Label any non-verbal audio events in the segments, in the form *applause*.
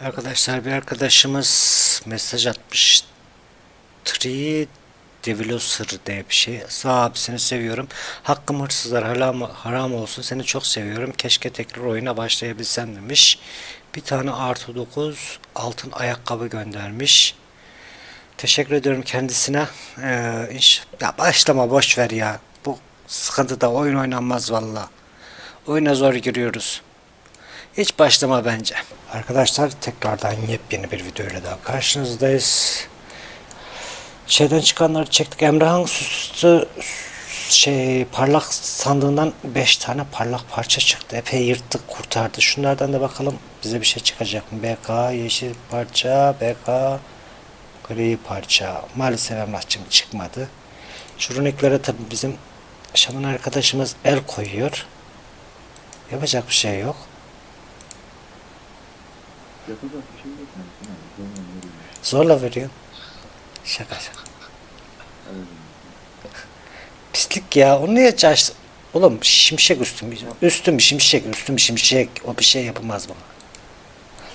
Arkadaşlar bir arkadaşımız mesaj atmış. Tree Developer diye bir şey. Sağ abi seni seviyorum. Hakkım hırsızlar haram, haram olsun. Seni çok seviyorum. Keşke tekrar oyuna başlayabilsem demiş. Bir tane artı 9 altın ayakkabı göndermiş. Teşekkür ediyorum kendisine. Ee, iş, ya başlama boş ver ya. Bu sıkıntıda oyun oynanmaz valla. Oyuna zor giriyoruz. Hiç başlama bence. Arkadaşlar tekrardan yepyeni bir videoyla daha karşınızdayız. Şeyden çıkanları çektik. Emrah'ın süslü şey parlak sandığından 5 tane parlak parça çıktı. Epey yırttık kurtardı. Şunlardan da bakalım bize bir şey çıkacak mı? BK yeşil parça, BK gri parça. Maalesef Emrah'cığım çıkmadı. Şu runiklere tabi bizim şaman arkadaşımız el koyuyor. Yapacak bir şey yok. Yapacak bir şey yok yani. Yani zorla veriyor. Zorla veriyor. Şaka şaka. Evet. Pislik ya. Onu niye açtı? Oğlum şimşek üstüm. Üstüm şimşek, üstüm şimşek. O bir şey yapamaz bana.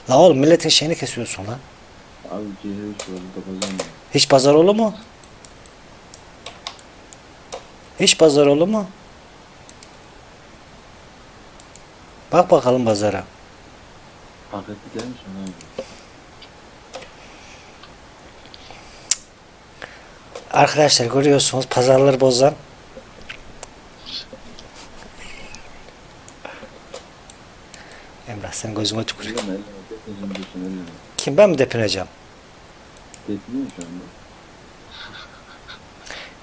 La oğlum milletin şeyini kesiyorsun lan. Abi anda kapatacağım ya. Hiç pazar olur mu? Hiç pazar olur mu? Bak bakalım pazara. Paketli gelmiş mi? Arkadaşlar görüyorsunuz pazarları bozan. Emrah sen gözüme diyorsun elleme. Kim ben mi depineceğim? Tekniyor şu anda. *laughs*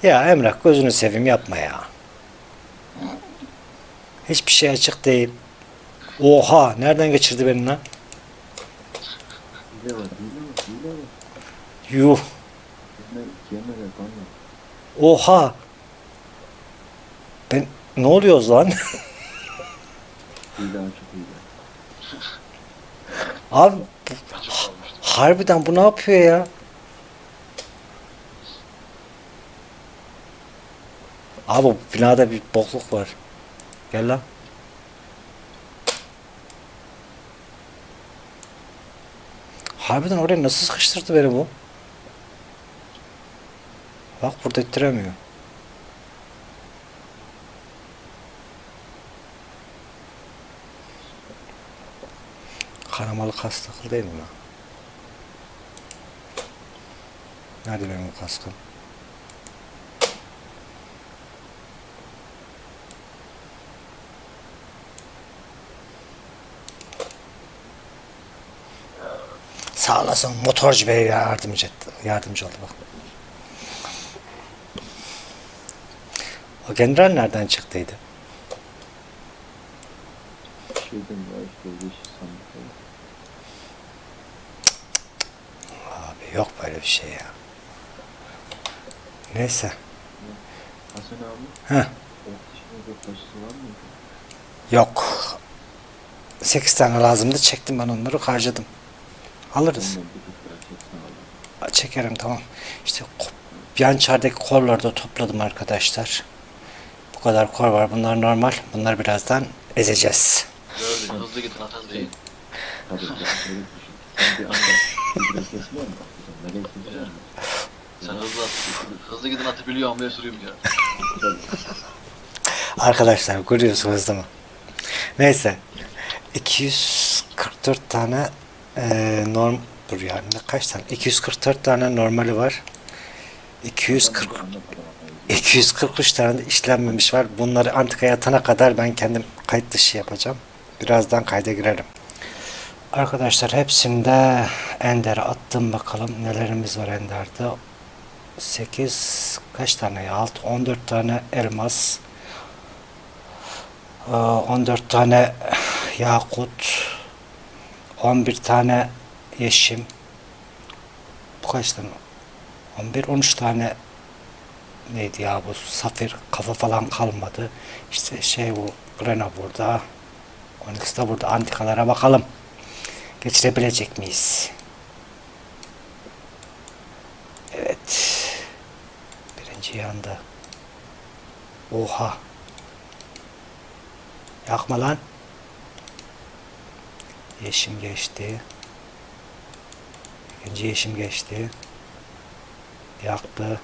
Ya Emrah gözünü seveyim yapma ya. Hiçbir şey açık değil. Oha nereden geçirdi beni lan? Hile. Yuh. Oha. Ben ne oluyoruz lan? *laughs* Abi bu- ha- harbiden bu ne yapıyor ya? Abi bu binada bir bokluk var. Gel lan. Harbiden oraya nasıl sıkıştırdı beni bu? Bak burada ittiremiyor. Kanamalı kas takıl değil mi lan? Nerede benim kaskım? Sağ olasın motorcu bey yardımcı etti. Yardımcı oldu bak. O general nereden çıktıydı? Şeyden ya işte yeşil sandık. Abi yok böyle bir şey ya. Neyse. Hasan abi. Heh. Var? Yok. 8 tane lazımdı. Çektim ben onları harcadım. Alırız. Çekerim tamam. İşte yan çardaki korları da topladım arkadaşlar. Bu kadar kor var. Bunlar normal. Bunları birazdan ezeceğiz. Hızlı gidin Atas Bey. Sen hızlı at. Hızlı gidin atı biliyorum diye sürüyorum ya. Arkadaşlar görüyorsunuz değil mi? Neyse. 244 tane e, norm dur yani kaç tane? 244 tane normali var. 240 243 tane de işlenmemiş var. Bunları antikaya atana kadar ben kendim kayıt dışı yapacağım. Birazdan kayda girerim. Arkadaşlar hepsinde Ender'e attım bakalım nelerimiz var Ender'de. 8 kaç tane ya? 6 14 tane elmas. Ee, 14 tane yakut. 11 tane yeşim. Bu kaç tane? 11 13 tane neydi ya bu safir kafa falan kalmadı. İşte şey bu Grena burada. Onyx da burada. Antikalara bakalım. Geçirebilecek miyiz? Evet. Birinci yanda. Oha. Yakma lan. Yeşim geçti. İkinci yeşim geçti. Yaktı.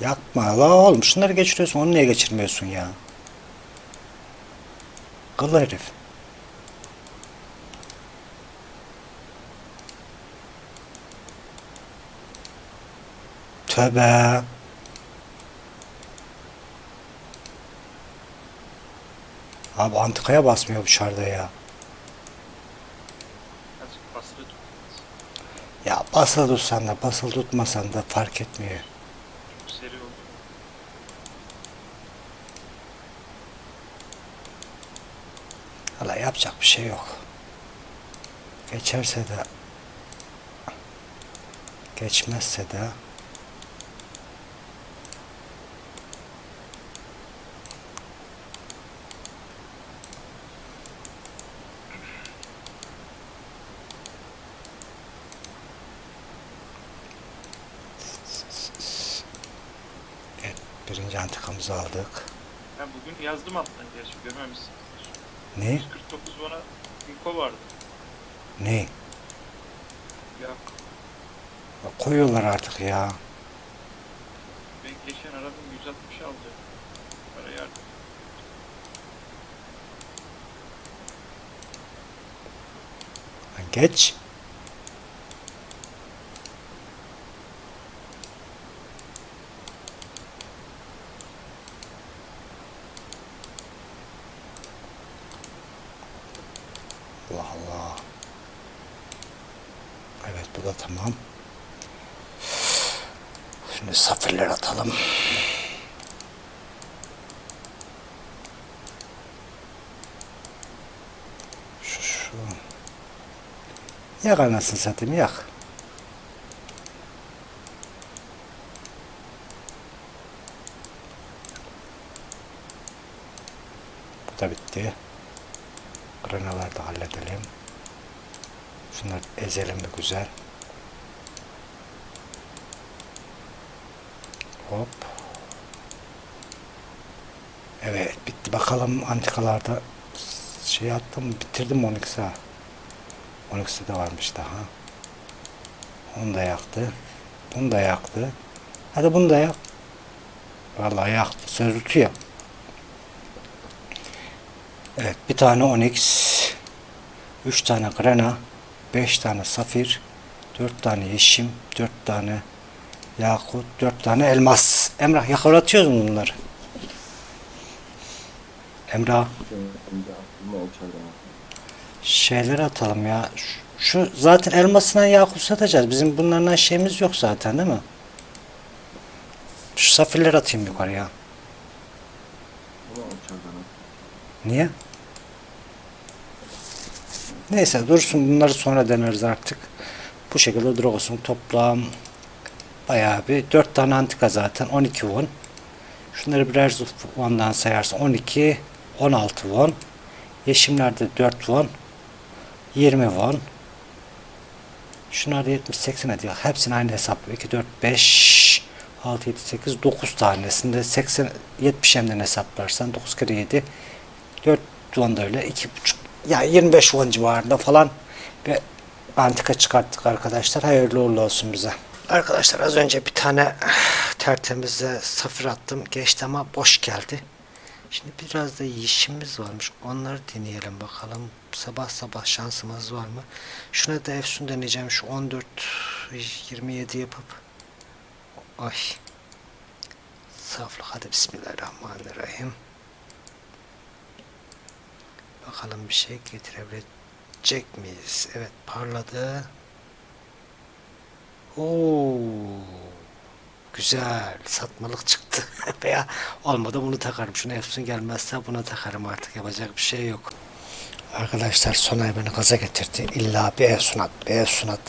Yakma la oğlum şunları geçiriyorsun onu niye geçirmiyorsun ya? Kıl herif. Tövbe. Abi antikaya basmıyor dışarıda ya. Ya basılı tutsan da basılı tutmasan da fark etmiyor. Valla yapacak bir şey yok. Geçerse de geçmezse de Evet, birinci antikamızı aldık. Ben bugün yazdım alttan gerçi görmemişsinizdir. Ne? 149 bana info vardı. Ne? Ya Koyuyorlar artık ya. ben geçen aradım 160 aldı. Para yardım. Geç. Allah Allah. Evet bu da tamam. Şimdi safirler atalım. Şu şu. Yak anasını satayım yak. Bu da bitti. Granaları da halledelim. Şunları ezelim bir güzel. Hop. Evet bitti. Bakalım antikalarda şey attım bitirdim 12 saat. 12'si de varmış daha. Onu da yaktı. Bunu da yaktı. Hadi bunu da yak. Vallahi yaktı. Söz tutuyor. Evet bir tane onyx. 3 tane grena. 5 tane safir. 4 tane yeşim. 4 tane yakut. 4 tane elmas. Emrah yakalatıyoruz mu bunları? Emrah. Şeyler atalım ya. Şu, zaten elmasından yakut satacağız. Bizim bunlardan şeyimiz yok zaten değil mi? Şu safirler atayım yukarıya. Niye? Neyse dursun bunları sonra deneriz artık. Bu şekilde dursun toplam bayağı bir 4 tane antika zaten 12 won. Şunları birer won'dan sayarsan 12 16 won. Yeşimlerde 4 won 20 won. Şunlar da 70 80 ediyor. Hepsini aynı hesap. 2 4 5 6 7 8 9 tanesinde 80 70 hemden hesaplarsan 9 kere 7 4 won da öyle 2,5 ya 25 won civarında falan bir antika çıkarttık arkadaşlar. Hayırlı uğurlu olsun bize. Arkadaşlar az önce bir tane tertemize safir attım. Geçti ama boş geldi. Şimdi biraz da yeşimimiz varmış. Onları deneyelim bakalım. Sabah sabah şansımız var mı? Şuna da Efsun deneyeceğim. Şu 14 27 yapıp Ay. Saflık hadi Bismillahirrahmanirrahim. Bakalım bir şey getirebilecek miyiz? Evet parladı. Oo. Güzel. Satmalık çıktı. *laughs* Veya olmadı bunu takarım. Şunu Efsun gelmezse buna takarım artık. Yapacak bir şey yok. Arkadaşlar Sonay beni gaza getirdi. İlla bir Efsun at, bir Efsun at.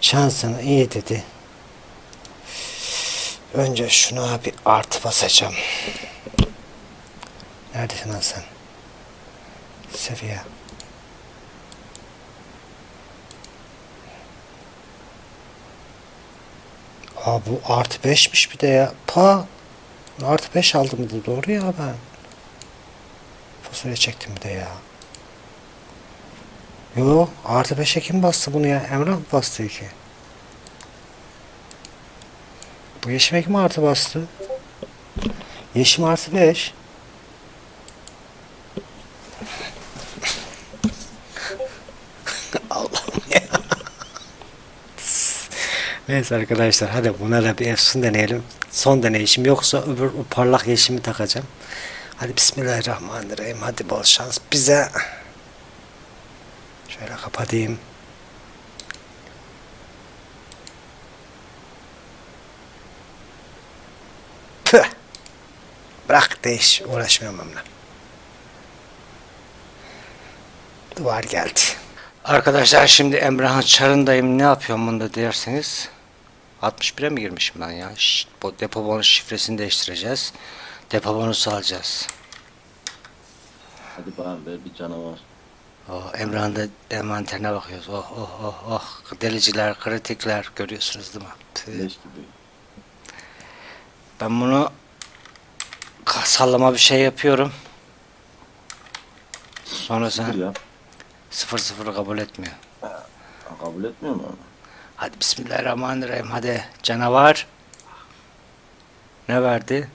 Şansını iyi dedi. Önce şuna bir artı basacağım. Neredesin lan sen? Seviye. Aa bu artı beşmiş bir de ya. Pa. Artı beş aldım bir de doğru ya ben. Fasulye çektim bir de ya. Yo artı 5'e kim bastı bunu ya? Emrah mı bastı ki? Bu Yeşim'e kim artı bastı? Yeşim artı 5. Allah'ım ya. Neyse arkadaşlar hadi buna da bir efsun deneyelim. Son deneyişim yoksa öbür o parlak yeşimi takacağım. Hadi bismillahirrahmanirrahim. Hadi bol şans bize. Şöyle kapatayım. Püh. Bırak değiş. Uğraşmıyorum onunla. Duvar geldi. Arkadaşlar şimdi Emrah'ın çarındayım. Ne yapıyorum bunda derseniz. 61'e mi girmişim ben ya? Şşt, bu depo bonus şifresini değiştireceğiz. Depo bonusu alacağız. Hadi bana ver bir canavar. Oh, Emrah'ın da envanterine bakıyoruz. Oh oh oh oh. Deliciler, kritikler görüyorsunuz değil mi? Leş gibi. Ben bunu sallama bir şey yapıyorum. Sonra sen sıfır sıfırı kabul etmiyor. Ha, kabul etmiyor mu? Hadi bismillahirrahmanirrahim. Hadi canavar. Ne verdi?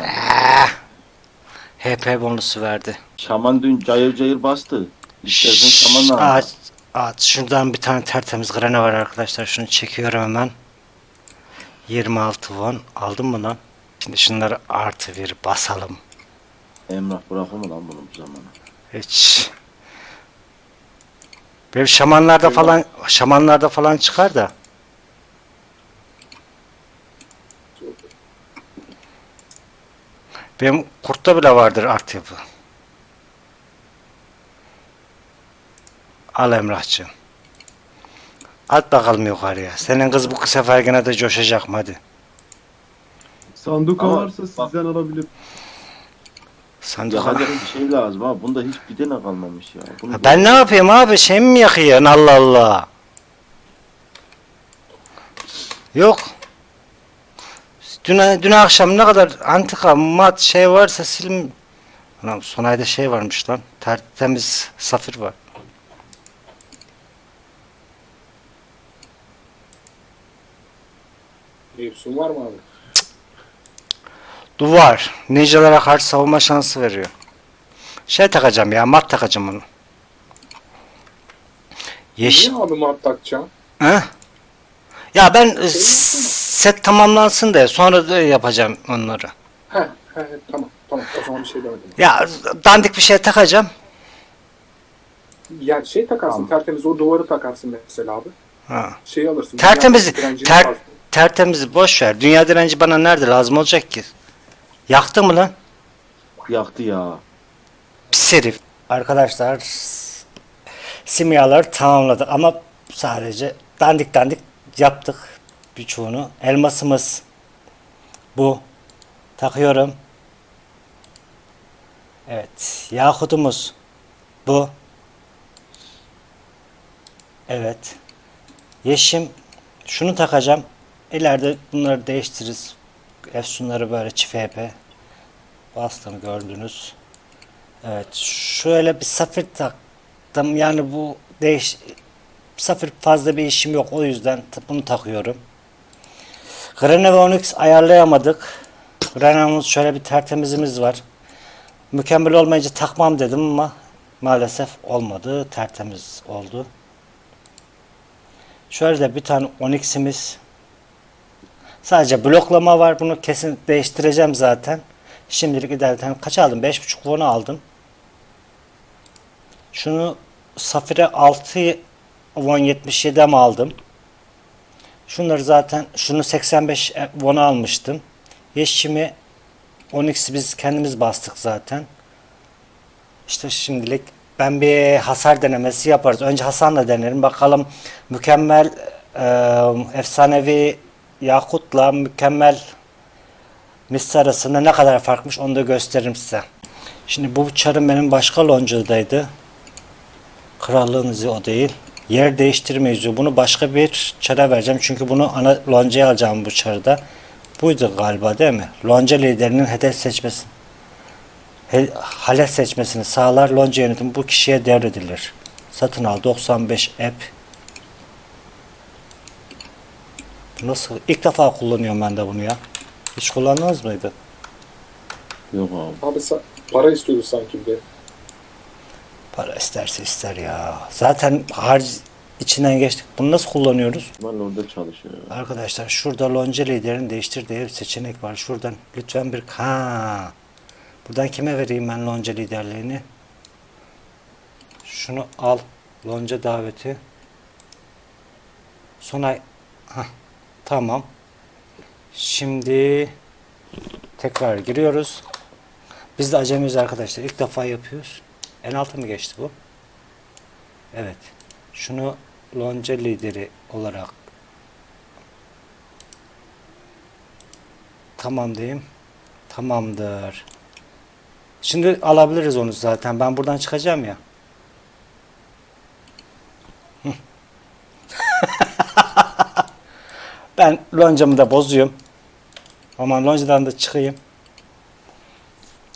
Ah! HP bonusu verdi. Şaman dün cayır cayır bastı. İstersen şamanla. Ağaç, ağaç. Şuradan bir tane tertemiz grene var arkadaşlar. Şunu çekiyorum hemen. 26 won. Aldın mı lan? Şimdi şunları artı bir basalım. Emrah bırakır mı lan bunu bu zamana? Hiç. Benim şamanlarda falan şamanlarda falan çıkar da. Benim kurtta bile vardır artı yapı. Al Emrah'cığım. At bakalım yukarıya. Senin kız bu sefer gene de coşacak mı hadi. Sanduka Ama varsa bak- sizden alabilir. Yakacak bir şey lazım ha. Bunda hiç bir tane kalmamış ya. Bunu Ha, Ben ne yapayım abi? Şey mi yakıyorsun? Allah Allah. Yok. Dün, dün akşam ne kadar antika mat şey varsa silim. Lan Sonay'da şey varmış lan. Tertemiz safir var. Efsun var mı abi? Duvar. Ninjalara karşı savunma şansı veriyor. Şey takacağım ya. Mat takacağım onu. Yeşil. Niye abi mat takacağım? He? Ya ben e, set tamamlansın da sonra da yapacağım onları. He, he, he, tamam tamam o zaman bir şey demedim. Ya dandik bir şey takacağım. Yani şey takarsın Tamam. tertemiz o duvarı takarsın mesela abi. Ha. Şey alırsın. Tertemiz, ter, tertemiz boş ver. Dünya direnci bana nerede lazım olacak ki? Yaktı mı lan? yaktı ya. Pis herif. Arkadaşlar simyaları tamamladık ama sadece dandik dandik yaptık birçoğunu. Elmasımız bu. Takıyorum. Evet. Yakutumuz bu. Evet. Yeşim şunu takacağım. İleride bunları değiştiririz. Efsunları böyle çift HP. Bastım gördünüz. Evet. Şöyle bir safir taktım. Yani bu değiş safir fazla bir işim yok. O yüzden bunu takıyorum. Grene ve Onyx ayarlayamadık. Grene'miz şöyle bir tertemizimiz var. Mükemmel olmayınca takmam dedim ama maalesef olmadı. Tertemiz oldu. Şöyle de bir tane Onyx'imiz. Sadece bloklama var. Bunu kesin değiştireceğim zaten. Şimdilik idareten kaç aldım? 5.5 won aldım. Şunu Safir'e 6 won 77'e mi aldım? Şunları zaten şunu 85 won almıştım. Yeşimi Onyx'i biz kendimiz bastık zaten. İşte şimdilik ben bir hasar denemesi yaparız. Önce Hasan'la denerim. Bakalım mükemmel e, efsanevi Yakut'la mükemmel Misli arasında ne kadar farkmış onu da gösteririm size. Şimdi bu çarım benim başka loncadaydı. Krallığın o değil. Yer değiştirme yüzüğü. Bunu başka bir çara vereceğim. Çünkü bunu ana loncaya alacağım bu çarda. Buydu galiba değil mi? Lonca liderinin hedef seçmesi. he- halet seçmesini sağlar. Lonca yönetimi bu kişiye devredilir. Satın al 95 app. Nasıl? İlk defa kullanıyorum ben de bunu ya. Hiç kullandınız mıydı? Yok abi. Abi sa- para istiyordu sanki bir de. Para isterse ister ya. Zaten harc içinden geçtik. Bunu nasıl kullanıyoruz? Ben orada çalışıyor. Arkadaşlar şurada lonca liderini değiştir diye bir seçenek var. Şuradan lütfen bir ha. Buradan kime vereyim ben lonca liderliğini? Şunu al. Lonca daveti. Sonay. Hah, tamam. Şimdi tekrar giriyoruz. Biz de acemiyiz arkadaşlar. İlk defa yapıyoruz. En altı mı geçti bu? Evet. Şunu lonca lideri olarak Tamam diyeyim. Tamamdır. Şimdi alabiliriz onu zaten. Ben buradan çıkacağım ya. Ben loncamı da bozuyorum. Aman loncadan da çıkayım.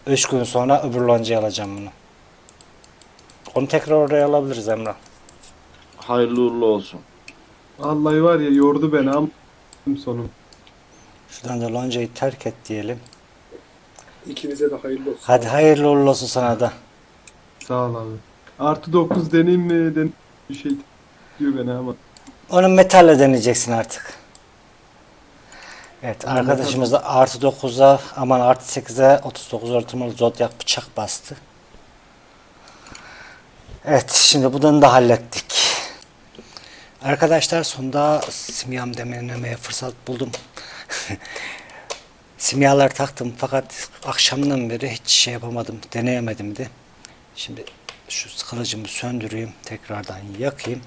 Üç gün sonra öbür loncayı alacağım bunu. Onu tekrar oraya alabiliriz Emrah. Hayırlı uğurlu olsun. Vallahi var ya yordu beni ama sonum. Şuradan da loncayı terk et diyelim. İkinize de hayırlı olsun. Hadi hayırlı uğurlu olsun sana da. Sağ ol abi. Artı 9 deneyim mi? Den bir şey diyor beni ama. Onu metalle deneyeceksin artık. Evet arkadaşımız da artı 9'a aman artı 8'e 39 ortamalı zodyak bıçak bastı. Evet şimdi bunu da hallettik. Arkadaşlar sonunda simyam denemeye fırsat buldum. *laughs* Simyalar taktım fakat akşamdan beri hiç şey yapamadım, deneyemedim de. Şimdi şu kılıcımı söndüreyim, tekrardan yakayım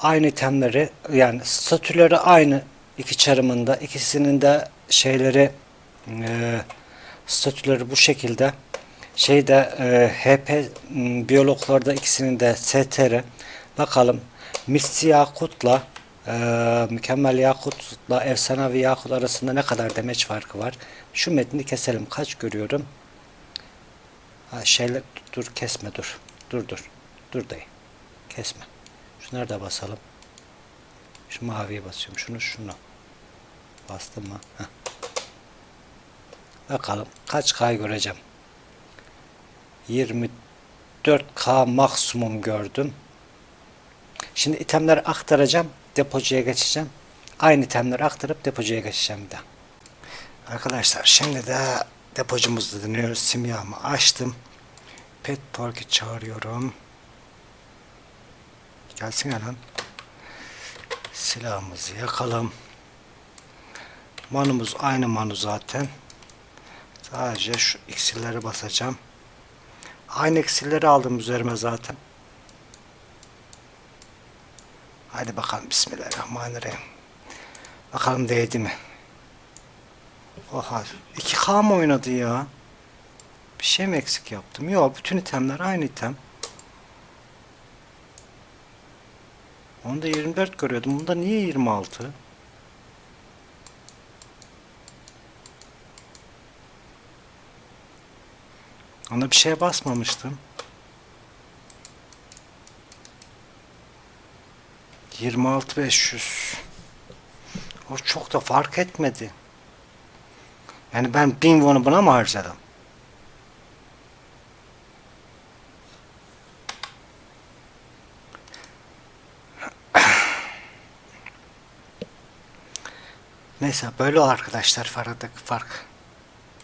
aynı itemleri yani statüleri aynı iki çarımında ikisinin de şeyleri e, statüleri bu şekilde. Şeyde e, HP biyologlarda ikisinin de STR bakalım. Misli Yakut'la e, Mükemmel Yakut'la Efsanevi Yakut arasında ne kadar demeç farkı var? Şu metni keselim. Kaç görüyorum? Ha, şeyler dur kesme dur. Dur dur. Dur dayı. Kesme. Şu nerede basalım? Şu maviye basıyorum. Şunu şunu. Bastım mı? Heh. Bakalım kaç K göreceğim. 24K maksimum gördüm. Şimdi itemleri aktaracağım. Depocuya geçeceğim. Aynı itemleri aktarıp depocuya geçeceğim bir de. Arkadaşlar şimdi de depocumuzda dönüyoruz. Simyamı açtım. Pet Park'ı çağırıyorum. Gelsin lan. Silahımızı yakalım. Manumuz aynı manu zaten. Sadece şu iksirleri basacağım. Aynı iksirleri aldım üzerime zaten. Hadi bakalım Bismillahirrahmanirrahim. Bakalım değdi mi? Oha 2K mı oynadı ya? Bir şey mi eksik yaptım? Yok bütün itemler aynı item. Onda 24 görüyordum. Bunda niye 26? Ona bir şeye basmamıştım. 26500. O çok da fark etmedi. Yani ben 1000 won'u buna mı harcadım? Neyse böyle arkadaşlar aradaki fark.